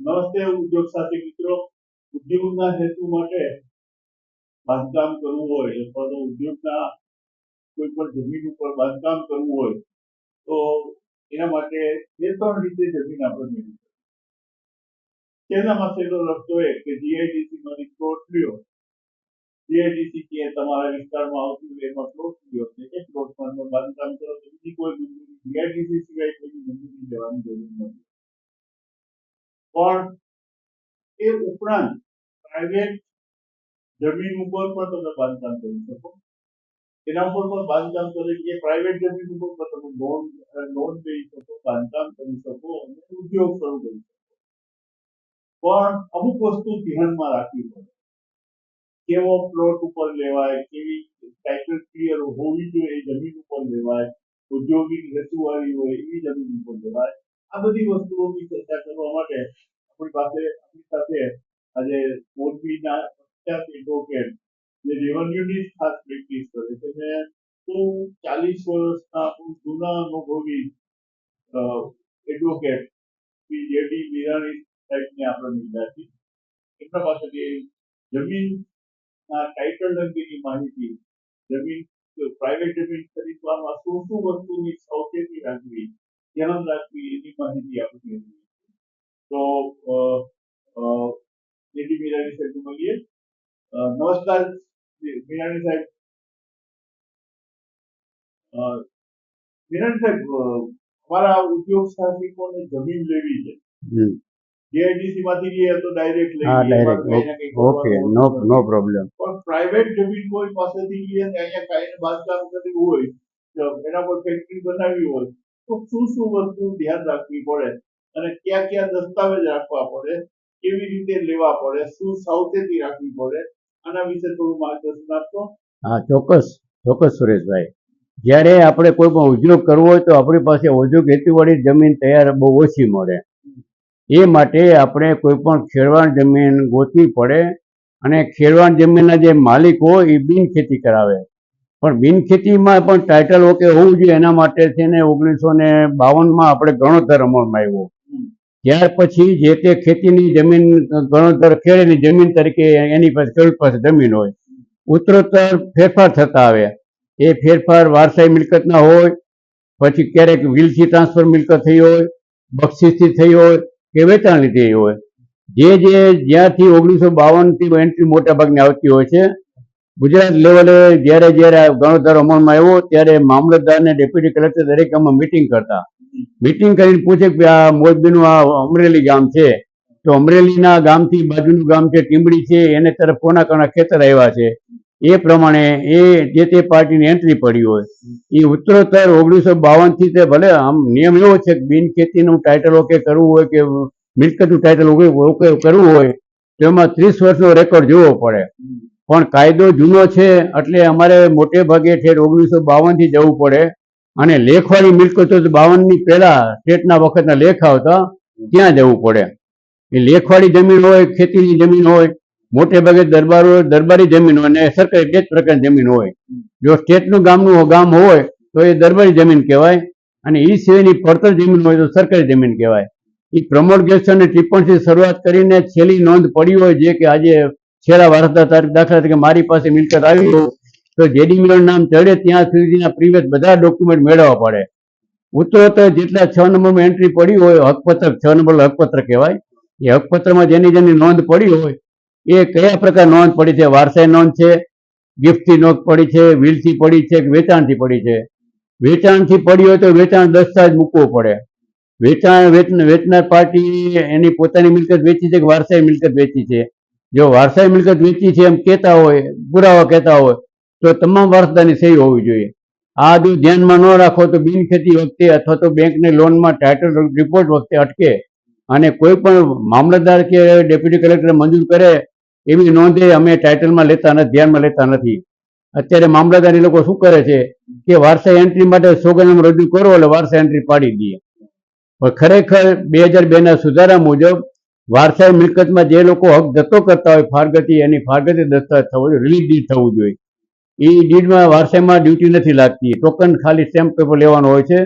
નમસ્તે ઉદ્યોગ સાથી મિત્રો. ઉદ્યોગના હેતુ માટે બાંધકામ કરવું હોય, અથવા તો ઉદ્યોગના કોઈ પણ જમીન ઉપર બાંધકામ કરવું હોય, તો એના માટે બે ત્રણ રીતે જમીન આપણે મેળવી શકીએ. તેનામાં સહેલો રસ્તો એ કે જીઆઈડીસી માંથી પ્લોટ લ્યો. જીઆઈડીસી કે તમારા વિસ્તારમાં આવતું એમાં પ્લોટ લ્યો. અને એ પ્લોટમાં બાંધકામ કરો. તો બીજી કોઈ મંજૂરી જીઆઈડીસી સિવાય કોઈ મંજૂરી લેવાની જરૂર નથી. પણ એ ઉપરાંત પ્રાઇવેટ જમીન ઉપર પણ તમે બાંધકામ કરી શકો. એના ઉપર પણ બાંધકામ કરી એ પ્રાઇવેટ જમીન ઉપર પણ તમે લોન લોન લઈ શકો, બાંધકામ કરી શકો અને ઉદ્યોગ શરૂ કરી શકો. પણ અમુક વસ્તુ ધ્યાનમાં રાખવી પડે. કેવો પ્લોટ ઉપર લેવાય, કેવી ટાઇટલ ક્લિયર હોવી જોઈએ એ જમીન ઉપર લેવાય ઔદ્યોગિક હેતુવાળી હોય એવી જમીન ઉપર લેવાય. આ બધી વસ્તુઓની ચર્ચા કરવા માટે આપણી પાસે, આપણી સાથે આજે મોરબીના પ્રખ્યાત એડવોકેટ જે રેવન્યુની ખાસ પ્રેક્ટિસ કરે છે ને હું ચાલીસ વર્ષના જૂના અનુભવી એડવોકેટ જેડી મીરાણી સાહેબને આપણે મળ્યા છીએ. એમના પાસેથી જમીનના ટાઇટલ અંગેની માહિતી, જમીન પ્રાઇવેટ જમીન ખરીદવામાં શું શું વસ્તુની સાવચેતી રાખવી, ધ્યાન રાખવી એની માહિતી મેળવી તો નીતિ અ, જેડી મીરાણી સાહેબ મળીએ. નમસ્કાર મીરાણી સાહેબ. અ, મીરાણી સાહેબ અમારા ઉદ્યોગ સાહસિકોને જમીન લેવી છે. જીઆઈડીસી માંથી લઈએ તો ડાયરેક્ટ લઈએ, ના ઓકે. No no problem. પણ પ્રાઇવેટ જમીન કોઈ પાસેથી લઈએ ને અહીંયા કાંઈ બાંધકામ કર્યું હોય એના પર ફેક્ટરી બનાવી હોય તો શું શું વસ્તુ ધ્યાન રાખવી પડે? અને કયા કયા દસ્તાવેજ રાખવા પડે, કેવી રીતે લેવા પડે, શું સાવચેતી રાખવી પડે, આના વિશે થોડું માર્ગદર્શન આપશો? હા, ચોક્કસ ચોક્કસ સુરેશભાઈ. જ્યારે આપણે કોઈ પણ ઉદ્યોગ કરવો હોય તો આપણી પાસે ઉદ્યોગ હેતુવાળી જમીન તૈયાર બહુ ઓછી મળે. એ માટે આપણે કોઈ પણ ખેડવાણ જમીન ગોતવી પડે અને ખેડવાણ જમીનના જે માલિક હોય એ બિન ખેતી કરાવે. પણ બિન ખેતીમાં પણ ટાઇટલ ઓકે હોવું જોઈએ, એના માટે છે ને ઓગણીસો ને બાવનમાં આપણે ગણોત્તર અમલમાં આવ્યો. ત્યાર પછી જે તે ખેતીની જમીન ગણોતર ખેડેની જમીન તરીકે એની પાસે ખેડૂત પાસે જમીન હોય. ઉત્તરોત્તર ફેરફાર થતા આવે એ ફેરફાર વારસાઈ મિલકતના હોય, પછી ક્યારેક વિલથી ટ્રાન્સફર મિલકત થઈ હોય, બક્ષિસથી થઈ હોય કે વેચાણ લીધી હોય. જે જે જ્યાંથી ઓગણીસો બાવનથી એન્ટ્રી મોટા ભાગની આવતી હોય છે, ગુજરાત લેવલે જ્યારે જ્યારે આ ગણોત્તર અમલમાં આવ્યો, ત્યારે મામલતદાર અને ડેપ્યુટી કલેક્ટર દરેક ગામમાં મિટિંગ કરતા. મિટિંગ કરીને પૂછે કે આ મોરબીનું આ અમરેલી ગામ છે. તો અમરેલીના ગામથી બાજુનું ગામ છે ટીમડી છે, એને તરફ કોના કોના ખેતર આવ્યા છે, એ પ્રમાણે એ જે તે પાર્ટીની એન્ટ્રી પડી હોય. એ ઉત્તરોત્તર ઓગણીસો બાવનથી તે ભલે આમ નિયમ એવો છે કે બિન ખેતીનું ટાઇટલ ઓકે કરવું હોય કે મિલકતનું ટાઇટલ ઓકે કરવું હોય, તો એમાં ત્રીસ વર્ષનો રેકોર્ડ જોવો પડે. પણ કાયદો જૂનો છે, એટલે અમારે મોટે ભાગે ઠેર ઓગણીસો બાવનથી જવું પડે. અને લેખવાની મિલકતો બાવનની પહેલા સ્ટેટના વખતના લેખ આવતા ત્યાં જવું પડે. એ લેખવાળી જમીન હોય, ખેતીની જમીન હોય, મોટે ભાગે દરબારો, દરબારી જમીન હોય અને સરકારી બે જ પ્રકારની જમીન હોય. જો સ્ટેટનું ગામનું ગામ હોય, તો એ દરબારી જમીન કહેવાય અને એ સિવાયની પડતર જમીન હોય તો સરકારી જમીન કહેવાય. એ પ્રમોટગેશન અને ટિપ્પણથી શરૂઆત કરીને છેલ્લી નોંધ પડી હોય, જે કે આજે છેલ્લા વારસદાર દાખલા તરીકે મારી પાસે મિલકત આવી હોય તો જેડી મિલન નામ ચડે ત્યાં સુધીના પ્રીવિયસ બધા ડોક્યુમેન્ટ મેળવવા પડે. ઉત્તરોત્તર જેટલા છ નંબરમાં એન્ટ્રી પડી હોય હકપત્ર છ નંબર હકપત્ર કહેવાય. એ હકપત્રમાં જેની જેની નોંધ પડી હોય, એ કયા પ્રકાર નોંધ પડી છે? વારસાઈ નોંધ છે ગિફ્ટથી નોંધ પડી છે વિલથી પડી છે કે વેચાણથી પડી છે? વેચાણથી પડી હોય તો વેચાણ દસ્તાવેજ મૂકવો પડે. વેચાણ વેચ- વેચનાર પાર્ટી એની પોતાની મિલકત વેચી છે કે વારસાઈ મિલકત વેચી છે? જો વારસાઈ મિલકત વેચી છે એમ કહેતા હોય, પુરાવા કહેતા હોય તો તમામ વારસદારની સહી હોવી જોઈએ. આ જો ધ્યાનમાં ન રાખો તો બિનખેતી વખતે અથવા તો બેંકને લોનમાં ટાઇટલ રિપોર્ટ વખતે અટકે અને કોઈ પણ મામલતદાર કે ડેપ્યુટી કલેક્ટર મંજૂર કરે એવી નોંધે અમે ટાઇટલમાં લેતા નથી, ધ્યાનમાં લેતા નથી. અત્યારે મામલતદાર લોકો શું કરે છે કે વારસા એન્ટ્રી માટે સોગંદનામું રજૂ કરો એટલે વારસા એન્ટ્રી પાડી દઈએ. પણ ખરેખર બે હજાર બે ના સુધારા મુજબ વારસાઈ મિલકતમાં જે લોકો હક જતો કરતા હોય ફારગતી એની ફારગતી દસ્તાવેજ થવો જોઈએ રિલીઝ થવું જોઈએ. એ ડીડમાં વારસાઈમાં ડ્યુટી નથી લાગતી. ટોકન ખાલી સ્ટેમ્પ પેપર લેવાનું હોય છે.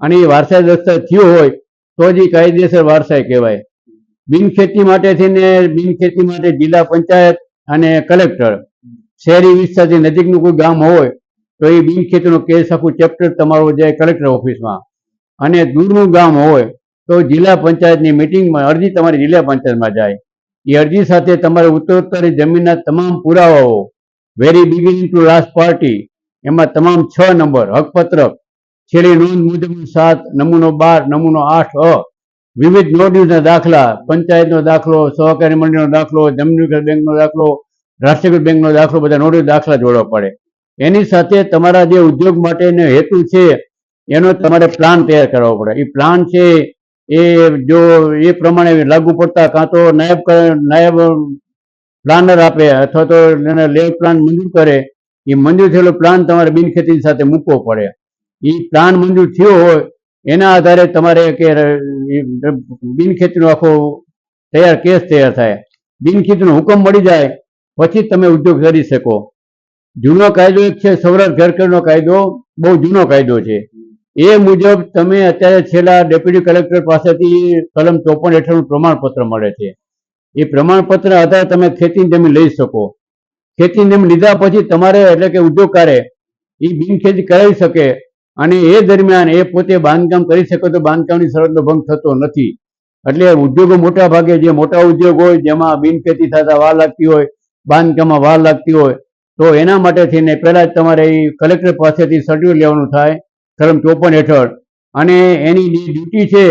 અને એ વારસાઈ દસ્તાવેજ થયો હોય, તો જ એ કાયદેસર વારસાઈ કહેવાય. બિનખેતી માટે થઈને બિનખેતી માટે જિલ્લા પંચાયત અને કલેક્ટર, શહેરી વિસ્તારથી નજીકનું કોઈ ગામ હોય, તો એ બિનખેતીનો કેસ આખું ચેપ્ટર તમારું જાય કલેક્ટર ઓફિસમાં. અને દૂરનું ગામ હોય, તો જિલ્લા પંચાયતની મિટિંગમાં અરજી તમારી જિલ્લા પંચાયતમાં જાય. એ અરજી સાથે તમારે ઉત્તરોત્તર જમીનના તમામ પુરાવાઓ very beginning to last party એમાં તમામ છ નંબર, હકપત્રક. છેલ્લી નોંધ મુજબનું સાત, નમૂનો બાર, નમૂનો આઠ, અ. વિવિધ નોડ્યુઝના દાખલા, પંચાયતનો દાખલો, સહકારી મંડળનો દાખલો જમીન વિકાસ બેંકનો દાખલો રાષ્ટ્રીયકૃત બેંકનો દાખલો, બધા નોટિસ દાખલા જોડવા પડે. એની સાથે તમારા જે ઉદ્યોગ માટેનો હેતુ છે, એનો તમારે પ્લાન તૈયાર કરવો પડે. એ પ્લાન છે, એ જો એ પ્રમાણે લાગુ પડતા કાં તો નાયબ નાયબ પ્લાનર આપે અથવા તો એને લે પ્લાન મંજૂર કરે, એ મંજૂર થયેલો પ્લાન તમારે બિનખેતી સાથે મૂકવો પડે. એ પ્લાન મંજૂર થયો હોય, એના આધારે તમારે કે બિનખેતીનો આખો તૈયાર કેસ તૈયાર થાય. બિનખેતીનો હુકમ મળી જાય, પછી તમે ઉદ્યોગ કરી શકો. જૂનો કાયદો એક છે સૌરાષ્ટ્ર ઘરકરનો કાયદો, બહુ જૂનો કાયદો છે. એ મુજબ તમે અત્યારે છેલ્લા ડેપ્યુટી કલેક્ટર પાસેથી કલમ ચોપન હેઠળનું પ્રમાણપત્ર મળે છે. એ પ્રમાણપત્ર આધારે તમે ખેતીની જમીન લઈ શકો. ખેતીની જમીન લીધા પછી તમારે એટલે કે ઉદ્યોગકારે એ બિનખેતી કરાવી શકે અને એ દરમિયાન એ પોતે બાંધકામ કરી શકે તો બાંધકામની શરતનો ભંગ થતો નથી. એટલે ઉદ્યોગો મોટા ભાગે જે મોટા ઉદ્યોગ હોય, જેમાં બિનખેતી થતા વાર લાગતી હોય, બાંધકામમાં વાર લાગતી હોય, તો એના માટે થઈને પહેલા જ તમારે એ કલેક્ટર પાસેથી સર્ટિફિકેટ લેવાનું થાય કલમ ચોપન હેઠળ. અને એની ડ્યુટી છે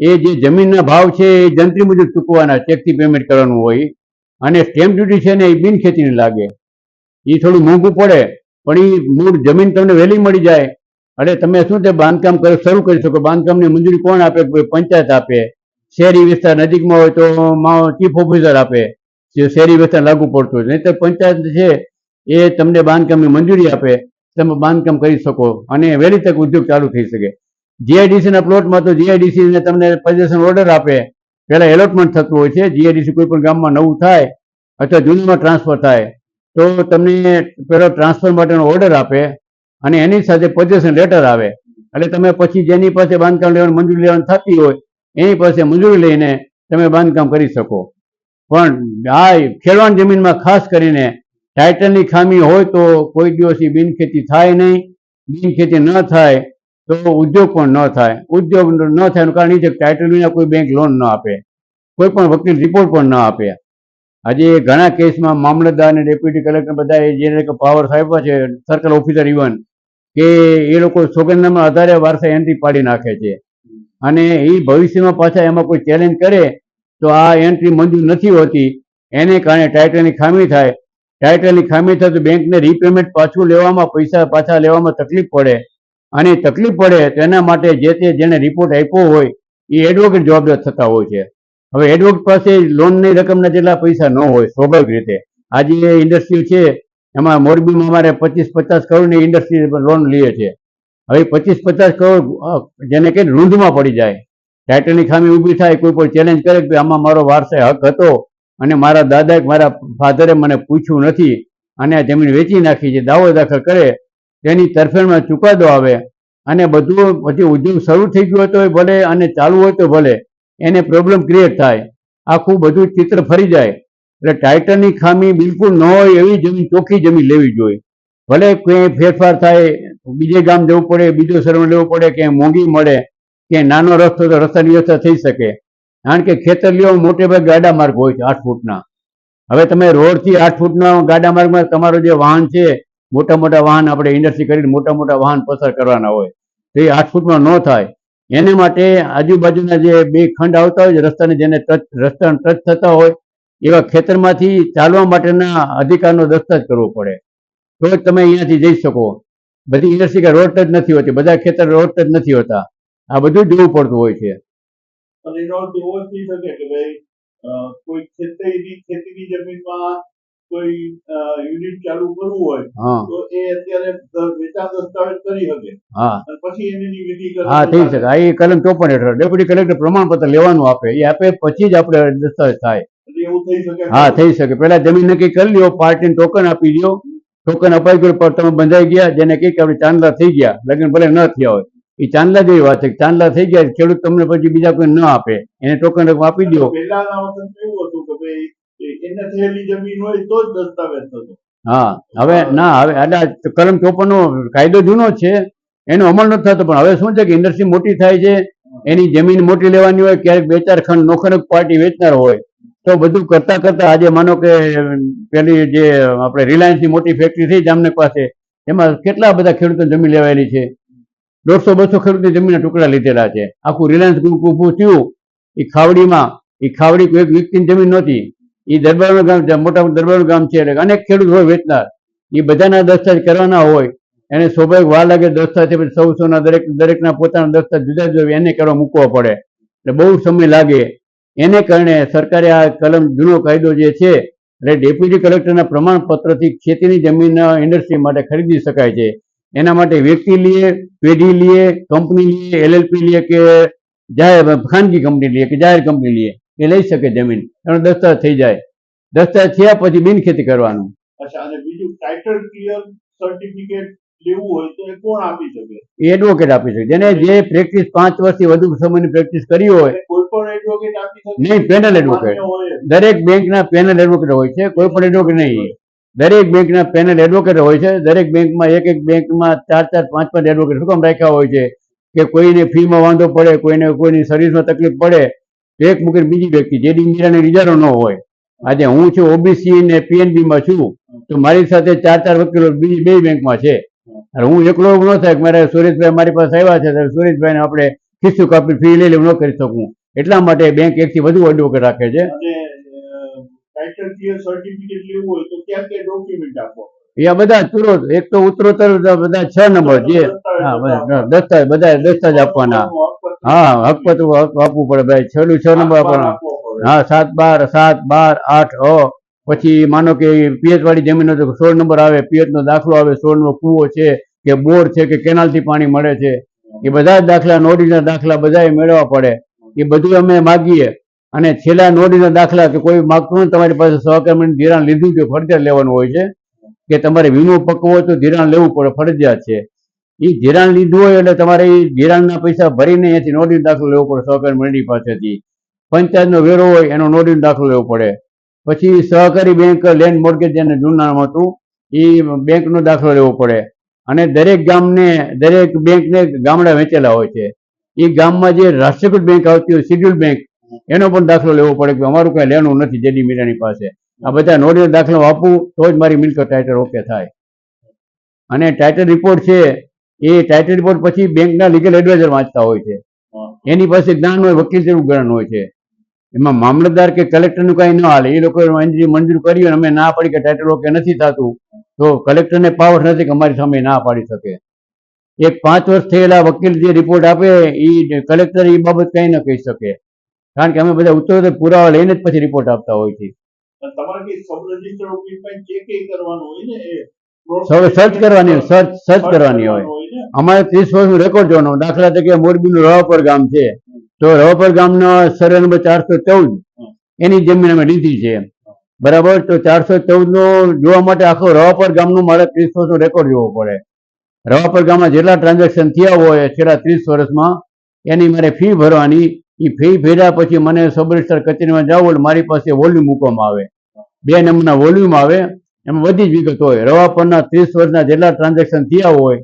એ જે જમીનના ભાવ છે એ જંત્રી મુજબ ચૂકવાના ચેકથી પેમેન્ટ કરવાનું હોય. અને સ્ટેમ્પ ડ્યુટી છે ને એ બિન ખેતીને લાગે. એ થોડું મોંઘું પડે, પણ એ મૂળ જમીન તમને વહેલી મળી જાય. એટલે તમે શું તે બાંધકામ શરૂ કરી શકો. બાંધકામની મંજૂરી કોણ આપે? પંચાયત આપે. શહેરી વિસ્તાર નજીકમાં હોય તો ચીફ ઓફિસર આપે. શહેરી વિસ્તાર લાગુ પડતું હોય. નહીં તો પંચાયત છે એ તમને બાંધકામની મંજૂરી આપે. તમે બાંધકામ કરી શકો. અને વહેલી તક ઉદ્યોગ ચાલુ થઈ શકે. જીઆઈડીસીના પ્લોટમાં તો જીઆઈડીસી ને તમને પોઝેશન ઓર્ડર આપે. પહેલાં એલોટમેન્ટ થતું હોય છે. જીઆઈડીસી કોઈ પણ ગામમાં નવું થાય અથવા જૂનમાં ટ્રાન્સફર થાય, તો તમને પેલો ટ્રાન્સફર માટેનો ઓર્ડર આપે અને એની સાથે પોઝેશન લેટર આવે. એટલે તમે પછી જેની પાસે બાંધકામ લેવાની મંજૂરી લેવાની થતી હોય, એની પાસે મંજૂરી લઈને તમે બાંધકામ કરી શકો. પણ આ ખેડવાણ જમીનમાં ખાસ કરીને ટાઇટલની ખામી હોય તો કોઈ દિવસ એ બિનખેતી થાય નહીં. બિનખેતી ન થાય. તો ઉદ્યોગ પણ ન થાય. ઉદ્યોગ ન થાય કારણ એ છે ટાઇટલ વિના કોઈ બેંક લોન ન આપે. કોઈ પણ વકીલ રિપોર્ટ પણ ન આપે. આજે ઘણા કેસમાં મામલતદાર અને ડેપ્યુટી કલેક્ટર બધા જેને પાવર આપ્યા છે સર્કલ ઓફિસર ઇવન કે એ લોકો સોગંદનામા આધારે વારસા એન્ટ્રી પાડી નાખે છે. અને એ ભવિષ્યમાં પાછા એમાં કોઈ ચેલેન્જ કરે, તો આ એન્ટ્રી મંજૂર નથી હોતી. એને કારણે ટાઇટલની ખામી થાય. ટાઇટલની ખામી થાય તો બેંકને રીપેમેન્ટ પાછું લેવામાં, પૈસા પાછા લેવામાં તકલીફ પડે. અને તકલીફ પડે તો એના માટે જે તે જેને રિપોર્ટ આપ્યો હોય, એ એડવોકેટ જવાબદાર થતા હોય છે. હવે એડવોકેટ પાસે લોનની રકમના જેટલા પૈસા ન હોય, સ્વાભાવિક રીતે. આજે ઇન્ડસ્ટ્રી છે, એમાં મોરબીમાં અમારે પચીસ પચાસ કરોડની ઇન્ડસ્ટ્રી લોન લઈએ છે. હવે પચીસ પચાસ કરોડ જેને કે રૂંધમાં પડી જાય. ટાઇટલની ખામી ઊભી થાય, કોઈ પણ ચેલેન્જ કરે કે આમાં મારો વારસાઈ હક હતો અને મારા દાદાએ મારા ફાધરે મને પૂછ્યું નથી અને આ જમીન વેચી નાખી છે, દાવો દાખલ કરે, તેની તરફેણમાં ચુકાદો આવે અને બધું પછી ઉદ્યોગ શરૂ થઈ ગયો હોય તો ભલે અને ચાલુ હોય તો ભલે, એને પ્રોબ્લેમ ક્રિએટ થાય. આખું બધું ચિત્ર ફરી જાય. એટલે ટાઇટલની ખામી બિલકુલ ન હોય એવી જમીન, ચોખ્ખી જમીન લેવી જોઈએ. ભલે કોઈ ફેરફાર થાય, બીજે ગામ જવું પડે, બીજો સર્વે લેવું પડે કે મોંઘી મળે કે નાનો રસ્તો તો રસ્તાની વ્યવસ્થા થઈ શકે. કારણ કે ખેતર લેવા મોટે ભાગે ગાડા માર્ગ હોય છે આઠ ફૂટના. હવે તમે રોડથી આઠ ફૂટના ગાડા માર્ગમાં તમારો જે વાહન છે મોટા મોટા વાહન આપણે ઇન્ડસ્ટ્રી કરીને મોટા મોટા વાહન પસાર કરવાના હોય. તો એ આઠ ફૂટમાં ન થાય. એને માટે આજુબાજુના જે બે ખંડ આવતા હોય રસ્તાને જેને ટચ, રસ્તાને ટચ થતા હોય, એવા ખેતરમાંથી ચાલવા માટેના અધિકારનો દસ્તાવેજ કરવો પડે. તો જ તમે અહીંયાથી જઈ શકો. બધી ઇન્ડસ્ટ્રી રોડ ટચ નથી હોતી. બધા ખેતર રોડ ટચ નથી હોતા. આ બધું જોવું પડતું હોય છે. કોઈ ખેતી ખેતીની જમીનમાં કોઈ યુનિટ ચાલુ કરવું હોય તો એ અત્યારે વેચાણ દસ્તાવેજ કરી શકે. હા. પછી એની વિધિ કરે હા થઈ શકે આ એ કલમ ચોપન હેઠળ. ડેપ્યુટી કલેક્ટર પ્રમાણપત્ર લેવાનું આપે. એ આપે પછી જ આપણે દસ્તાવેજ થાય. એવું થઈ શકે? હા થઈ શકે. પહેલા જમીન નક્કી કરી લ્યો પાર્ટીને ટોકન આપી દો ટોકન અપાઈ ગયું પણ તમે બંધાઈ ગયા જેને કહી કે આપણે ચાંદલા થઈ ગયા. લગ્ન ભલે ન થયા હોય. એ ચાંદલા જેવી વાત છે ચાંદલા થઈ ગયા ખેડૂત તમને પછી બીજા કોઈ ન આપે. એને ટોકન રકમ આપી દો એને થયેલી જમીન હોય તો જ દસ્તાવેજ થતો. હા, હવે ના, હવે કલમ ચોપન નો કાયદો જૂનો છે, એનો અમલ નથી થતો, પણ હવે શું છે કે ઇન્ડસ્ટ્રી મોટી થાય છે, એની જમીન મોટી લેવાની હોય, ક્યારેક બે ચાર ખંડ નોખરક પાર્ટી વેચનાર હોય, તો બધું કરતા કરતા આજે માનો કે, પેલી જે આપણે રિલાયન્સની મોટી ફેક્ટરી થઈ જામનગર પાસે, એમાં કેટલા બધા ખેડૂતો જમીન લેવાયેલી છે? દોઢસો, બસો ખેડૂતની જમીનના ટુકડા લીધેલા છે. આખું રિલાયન્સ ગ્રુપ ઊભું થયું. એ ખાવડીમાં એ ખાવડી કોઈ વ્યક્તિની જમીન નહોતી. એ દરબારનું ગામ છે, મોટા દરબારનું ગામ છે એટલે અનેક ખેડૂત હોય વેચનાર. એ બધાના દસ્તાવેજ કરવાના હોય એને સ્વાભાવિક વાર લાગે દસ્તાવેજ પછી સૌ સૌના દરેક દરેકના પોતાના દસ્તાવેજ જુદા જુદા એને કરવા મૂકવા પડે. એટલે બહુ સમય લાગે. એને કારણે સરકારે આ કલમ જૂનો કાયદો જે છે એટલે ડેપ્યુટી કલેક્ટરના પ્રમાણપત્રથી ખેતીની જમીન ઇન્ડસ્ટ્રી માટે ખરીદી શકાય છે. એના માટે વ્યક્તિ લઈએ પેઢી લઈએ કંપની લઈએ એલએલપી લઈએ કે જાહેર ખાનગી કંપની લઈએ કે જાહેર કંપની લઈએ એ લઈ શકે જમીન. એનો દસ્તાવેજ થઈ જાય. દસ્તાવેજ થયા પછી બિન ખેતી કરવાનું. અચ્છા અને બીજું ટાઇટલ ક્લિયર સર્ટિફિકેટ લેવું હોય તો એ કોણ આપી શકે? એડવોકેટ આપી શકે. જેને જે પ્રેક્ટિસ પાંચ વર્ષથી વધુ સમયની પ્રેક્ટિસ કરી હોય કોઈ પણ એડવોકેટ આપી શકે? નહીં પેનલ એડવોકેટ. દરેક બેંકના પેનલ એડવોકેટ હોય છે કોઈ પણ એડવોકેટ નહીં. દરેક બેંકના પેનલ એડવોકેટ હોય છે દરેક બેંકમાં એક એક બેંકમાં ચાર ચાર પાંચ પાંચ એડવોકેટ શું કામ રાખ્યા હોય છે? કે કોઈને ફીમાં વાંધો પડે કોઈને કોઈની સર્વિસમાં તકલીફ પડે એક મૂકીને બીજી વ્યક્તિ જે મીરાને રિઝર્વ ન હોય. આજે હું છું ઓબીસી ને પીએનબીમાં છું તો મારી સાથે ચાર ચાર વકીલો બીજી બે બેંકમાં છે. અને હું એકલો ન થાય મારે સુરેશભાઈ મારી પાસે આવ્યા છે સુરેશભાઈને આપણે ખિસ્સું કાપી ફી લઈ લેવું ન કરી શકું. એટલા માટે બેંક એકથી વધુ એડવોકેટ રાખે છે. એ બધા તુરંત એક તો ઉત્તરોત્તર બધા છ નંબર જે હા બધા દસ્તાવેજ બધા દસ્તાવેજ આપવાના. હા હકપત્ર આપવું પડે ભાઈ. છેલ્લું છ નંબર આપવાનો. હા સાત બાર સાત બાર આઠ અ પછી માનો કે પિયત વાળી જમીન તો સોળ નંબર આવે પિયત નો દાખલો આવે સોળ નો કુવો છે કે બોર છે કે કેનાલથી પાણી મળે છે. એ બધા જ દાખલા નોડીના દાખલા બધા મેળવવા પડે. એ બધું અમે માગીએ. અને છેલ્લા નોડીના દાખલા કે કોઈ માગતું હોય તમારી પાસે સહકાર મંડળ ધિરાણ લીધું કે ફરજિયાત લેવાનું હોય છે કે તમારે વીમો પકવો તો ધિરાણ લેવું પડે ફરજિયાત છે. એ ધિરાણ લીધું હોય એટલે તમારે એ ધિરાણના પૈસા ભરીને અહીંયાથી નોટીસ દાખલો લેવો પડે, સહકારી મંડળી પાસેથી. પંચાયતનો વેરો હોય એનો નોટીસ દાખલો લેવો પડે. પછી સહકારી બેંક, લેન્ડ મોર્ગેજ જેને જૂનું નામ હતું એ બેંકનો દાખલો લેવો પડે. અને દરેક ગામને, દરેક બેંકને ગામડા વેચેલા હોય છે. એ ગામમાં જે રાષ્ટ્રીયકૃત બેંક આવતી હોય, શિડ્યુલ બેંક, એનો પણ દાખલો લેવો પડે કે અમારું કઈ લેવાનું નથી જેડી મીરાની પાસે. આ બધા નોટીસ દાખલો આપું, તો જ મારી મિલકત ટાઇટલ ઓકે થાય. અને ટાઇટલ રિપોર્ટ છે એ ટાઇટલ રિપોર્ટ પછી બેંકના લીગલ એડવાઇઝર વાંચતા હોય છે. એની પાસે જ્ઞાન હોય વકીલ જેવું જ્ઞાન હોય છે. એમાં મામલતદાર કે કલેક્ટરનું કાંઈ ન હાલે. એ લોકો મંજૂરી કર્યું અને અમે ના પાડી કે ટાઇટલ ઓકે નથી થતું તો કલેક્ટરને પાવર નથી કે અમારી સામે ના પાડી શકે. એક પાંચ વર્ષ થયેલા વકીલ જે રિપોર્ટ આપે એ કલેક્ટર એ બાબત કંઈ ન કહી શકે. કારણ કે અમે બધા ઉત્તરોત્તર પુરાવા લઈને જ પછી રિપોર્ટ આપતા હોય છીએ સૌ સર્ચ કરવાની સર્ચ સર્ચ કરવાની હોય. અમારે ત્રીસ વર્ષનો રેકોર્ડ જોવાનો. દાખલા તરીકે મોરબીનું રવાપર ગામ છે. તો રવાપર ગામનો સર્વે નંબર ચારસો ચૌદ. એની જમીન અમે લીધી છે. બરાબર? તો ચારસો ચૌદ નો જોવા માટે આખો રવાપર ગામનો મારે ત્રીસ વર્ષનો રેકોર્ડ જોવો પડે. રવાપર ગામમાં જેટલા ટ્રાન્ઝેક્શન થયા હોય છેલ્લા ત્રીસ વર્ષમાં એની મારે ફી ભરવાની. એ ફી ભર્યા પછી મને સબ રજિસ્ટર કચેરીમાં જાવ મારી પાસે વોલ્યુમ મૂકવામાં આવે. બે નંબરના વોલ્યુમ આવે. એમાં બધી જ વિગત હોય. રવાપરના ત્રીસ વર્ષના જેટલા ટ્રાન્ઝેક્શન થયા હોય,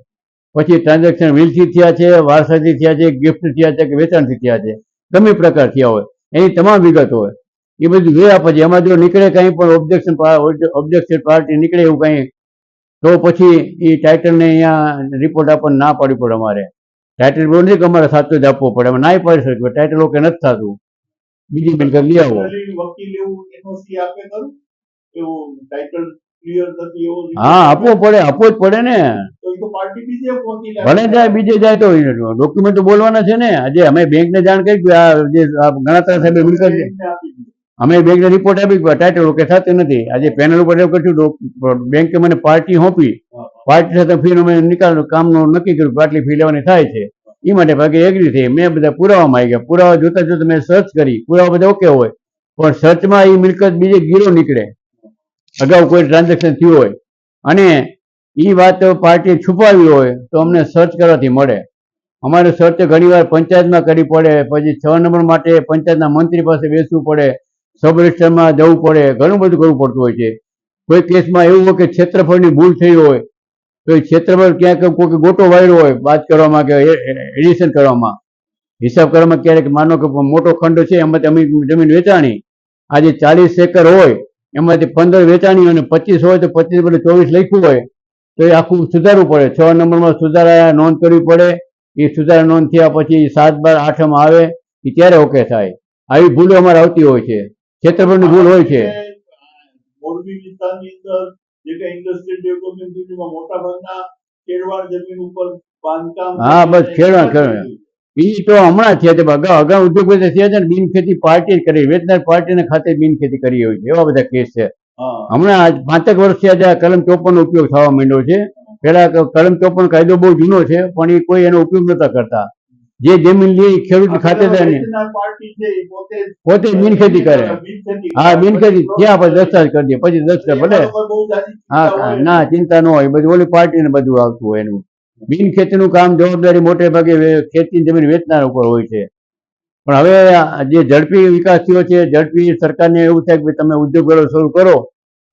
પછી ટ્રાન્ઝેક્શન વિલથી થયા છે વારસાથી થયા છે ગિફ્ટ થયા છે કે વેચાણથી થયા છે, ગમે પ્રકાર થયા હોય. એની તમામ વિગત હોય. એ બધું જોયા પછી એમાં જો નીકળે કંઈ પણ ઓબ્જેક્શન ઓબ્જેક્શન પાર્ટી નીકળે એવું કંઈ, તો પછી એ ટાઇટલને અહીંયા રિપોર્ટ આપણને ના પાડવી પડે અમારે. ટાઇટલ રિપોર્ટ નથી કે અમારે સાચો જ આપવો પડે. અમે ના પાડી શકીએ. ટાઇટલ ઓકે નથી થતું. બીજી મિલકત લઈ આવો. હા આપવો પડે આપવો જ પડે ને. ભલે જાય. બીજે જાય તો ડોક્યુમેન્ટ તો બોલવાના છે ને. આજે અમે બેંકને જાણ કરી કે આ જે ગણાતા સાહેબે મિલકત. અમે બેંકને રિપોર્ટ આપી ટાઇટલ ઓકે થતું નથી. આજે પેનલ ઉપર એવું કર્યું બેંકે મને પાર્ટી સોંપી. પાર્ટી સાથે ફીનો અમે નિકાલ કામનું નક્કી કર્યું કે આટલી ફી લેવાની થાય છે. એ માટે ભાગે એગ્રી થઈ. મેં બધા પુરાવામાં આવી ગયા પુરાવા જોતા જોતા મેં સર્ચ કરી. પુરાવા બધા ઓકે હોય. પણ સર્ચમાં એ મિલકત બીજે ગીરો નીકળે. અગાઉ કોઈ ટ્રાન્ઝેક્શન થયું હોય અને એ વાત પાર્ટીએ છુપાવી હોય તો અમને સર્ચ કરવાથી મળે. અમારે સર્ચ ઘણીવાર પંચાયતમાં કરવી પડે, પછી છ નંબર માટે પંચાયતના મંત્રી પાસે બેસવું પડે, સબ રજિસ્ટરમાં જવું પડે, ઘણું બધું કરવું પડતું હોય છે. કોઈ કેસમાં એવું હોય કે ક્ષેત્રફળની ભૂલ થઈ હોય, તો એ ક્ષેત્રફળ ક્યાંક કોઈ ગોટો વાળ્યો હોય બાદ કરવામાં કે એડિશન કરવામાં. હિસાબ કરવામાં ક્યારેક માનો કે મોટો ખંડ છે, એમાં જમીન વેચાણી. આજે ચાલીસ એકર હોય એમાંથી પંદર વેચાણી અને પચીસ હોય તો પચીસ બદલે ચોવીસ લખ્યું હોય તો એ આખું સુધારવું પડે. છ નંબરમાં સુધારા નોંધ કરવી પડે. એ સુધારા નોંધ થયા પછી સાત બાર આઠમ આવે એ ત્યારે ઓકે થાય. આવી ભૂલો અમારે આવતી હોય છે. ક્ષેત્રફળની ભૂલ હોય છે. મોરબી વિસ્તારની અંદર જે કઈ ઇન્ડસ્ટ્રીયલ ડેવલપમેન્ટ મોટા ભાગના ખેડવાડ જમીન ઉપર બાંધકામ હા, બસ ખેડવાડ, ખેડવાડ. ઈ તો હમણાં થયા છે અગાઉ અગાઉ ઉદ્યોગપતિ થયા છે ને બિનખેતી પાર્ટી કરી. વેચનાર પાર્ટીને ખાતે બિનખેતી કરી હોય છે. એવા બધા કેસ છે. હમણાં આજ પાંચેક વર્ષથી આજે આ કલમ ચોપન નો ઉપયોગ થવા માંડ્યો છે. પેલા કલમ ચોપન કાયદો બહુ જૂનો છે પણ એ કોઈ એનો ઉપયોગ નતા કરતા. જે જમીન લે ખેડૂત ખાતે પાર્ટી છે પોતે બિનખેતી કરે. હા. બિનખેતી. ત્યાં આપણે દસ્તાવેજ કરી દે પછી દસ્તાવેજ ભલે. હા ના ચિંતા ન હોય. બધું ઓલી પાર્ટીને બધું આવતું હોય એનું. બિનખેતીનું કામ જવાબદારી મોટે ભાગે ખેતી જમીન વેચનાર ઉપર હોય છે. પણ હવે જે ઝડપી વિકાસ થયો છે, ઝડપી સરકારને એવું થાય કે તમે ઉદ્યોગ વેળો શરૂ કરો,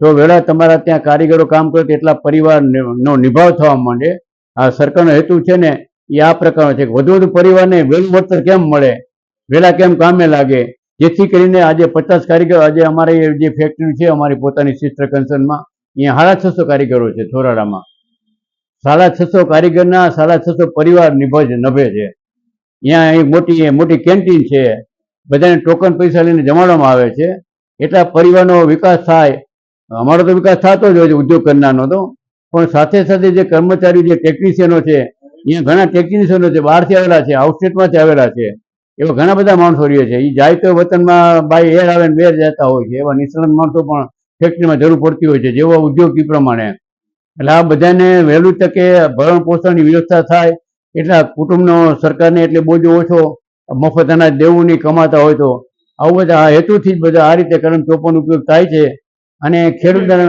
તો વેળા તમારા ત્યાં કારીગરો કામ કરે એટલા પરિવાર નો નિભાવ થવા માંડે. આ સરકારનો હેતુ છે ને, એ આ પ્રકારનો છે વધુ વધુ પરિવારને વહેલું વળતર કેમ મળે વહેલા કેમ કામે લાગે? જેથી કરીને આજે પચાસ કારીગરો, આજે અમારી જે ફેક્ટરી છે, અમારી પોતાની સિસ્ટર કન્સર્નમાં અહીંયા સાડા છસો કારીગરો છે થોરાડામાં. સાડા છસો કારીગરના, સાડા છસો પરિવાર નિભે છે નભે છે. અહીંયા એક મોટી મોટી કેન્ટીન છે. બધાને ટોકન પૈસા લઈને જમાડવામાં આવે છે. એટલા પરિવારનો વિકાસ થાય. અમારો તો વિકાસ થતો જ હોય છે, ઉદ્યોગ કરનારનો તો. પણ સાથે સાથે જે કર્મચારી, જે ટેકનિશિયનો છે અહીંયા ઘણા ટેકનિશિયનો છે, બહારથી આવેલા છે આઉટસ્ટેટમાંથી આવેલા છે. એવા ઘણા બધા માણસો રહે છે. એ જાય તો વતનમાં બાય એર આવે ને બેર જતા હોય છે. એવા નિષ્ણાત માણસો પણ ફેક્ટરીમાં જરૂર પડતી હોય છે. જેવો ઉદ્યોગ એ પ્રમાણે. એટલે આ બધાને વહેલું તકે ભરણ પોષણની વ્યવસ્થા થાય. એટલે કુટુંબનો સરકારને એટલે બોજો ઓછો મફત અનાજ દેવું નહીં કમાતા હોય તો. આવું બધા આ હેતુથી જ બધા આ રીતે કલમ ચોપન ઉપયોગ થાય છે. અને ખેડૂતોને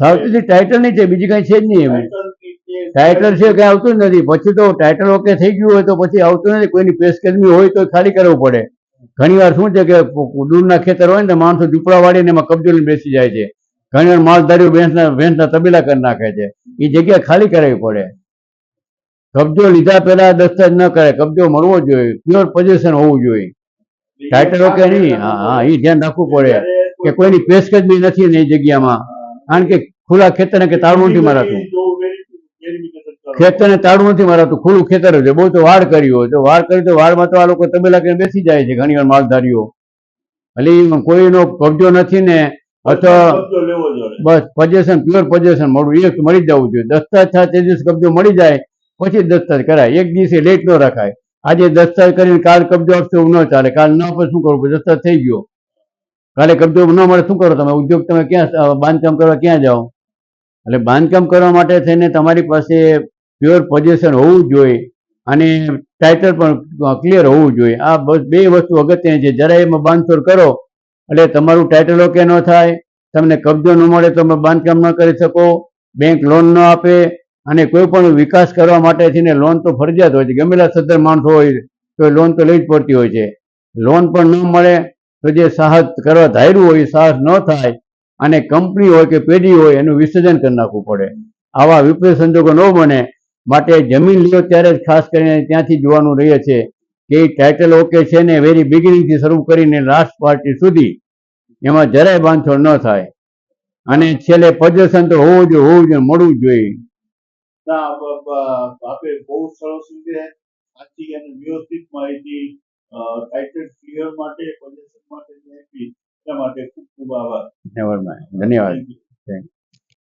સાવચેતી ટાઇટલ નહીં છે બીજી કઈ છે જ નહીં એમ ટાઇટલ કે- છે કઈ આવતું જ નથી. પછી તો ટાઇટલ ઓકે થઈ ગયું હોય તો પછી આવતું નથી. કોઈની પેશકદમી હોય તો ખાલી કરવું પડે. ઘણી વાર શું છે કે દૂરના ખેતર હોય ને માણસો ઝૂંપડા વાળીને એમાં કબજો લઈને બેસી જાય છે. ઘણી વાર માલધારીઓ ભેંસના ભેંસના તબેલા કરી નાખે છે. એ જગ્યા ખાલી કરાવવી પડે. કબજો લીધા પહેલા દસ્તાવેજ ન કરે. કબજો મળવો જોઈએ. પ્યોર પોઝિશન હોવું જોઈએ. ટાઇટલ ઓકે નહીં. હા હા એ ધ્યાન રાખવું પડે. કે કોઈની પેશકદમી નથી ને એ જગ્યામાં. કારણ કે ખુલ્લા ખેતરને કે તાળું નથી મારાતું જો વેરી- verification કરો. ખેતરને તાળું નથી મારાતું ખુલ્લું ખેતર છે બહુ તો વાડ કર્યું હોય. તો વાડ કરી તો વાડમાં તો આ લોકો તબેલા કરીને બેસી જાય છે ઘણી વાર માલધારીઓ. એટલે કોઈનો કબજો નથી ને અથવા બસ પજેશન પ્યોર પજેશન મળવું. એક મળી જવું જોઈએ. દસ્તાવેજ થાય તે દિવસ કબજો મળી જાય પછી જ દસ્તાવેજ કરાય. એક દિવસે લેટ ન રખાય. આજે દસ્તાવેજ કરીને કાલ કબજો આપશે એવું ન ચાલે. કાલ ન આપે શું કરવું? દસ્તાવેજ થઈ ગયો. કાલે કબજો ન મળે શું કરો તમે? ઉદ્યોગ તમે ક્યાં બાંધકામ કરવા ક્યાં જાઓ? એટલે બાંધકામ કરવા માટે થઈને તમારી પાસે પ્યોર પોઝિશન હોવું જોઈએ. અને ટાઇટલ પણ ક્લિયર હોવું જોઈએ. આ બસ બે વસ્તુ અગત્યની છે. જરા એમાં બાંધછોડ કરો, એટલે તમારું ટાઇટલ ઓકે ન થાય, તમને કબજો ન મળે તમે બાંધકામ ન કરી શકો બેંક લોન ન આપે, અને કોઈ પણ વિકાસ કરવા માટે થઈને લોન તો ફરજિયાત હોય છે. ગમેલા સદ્ધર માણસો હોય તો લોન તો લઈ જ પડતી હોય છે. લોન પણ ન મળે તો જે સાહસ કરવા ધાર્યું હોય એ સાહસ ન થાય, અને કંપની હોય કે પેઢી હોય એનું વિસર્જન કરી નાખવું પડે. આવા વિપરીત સંજોગો ન બને. માટે જમીન લ્યો ત્યારે જ ખાસ કરીને ત્યાંથી જોવાનું રહે છે કે એ ટાઇટલ ઓકે છે ને વેરી બિગિનિંગથી શરૂ કરીને લાસ્ટ પાર્ટી સુધી એમાં જરાય બાંધછોડ ન થાય. અને છેલ્લે પ્રદર્શન તો હોવું જોઈએ હોવું જોઈએ મળવું જોઈએ. ના બ- બ- આપે બહુ સરસ રીતે સાચી અને વ્યવસ્થિત માહિતી ટાઇટલ ક્લિયર માટે પોઝિશન માટે આપી. એટલા માટે ખૂબ ખૂબ આભાર. Never ધન્યવાદ. You.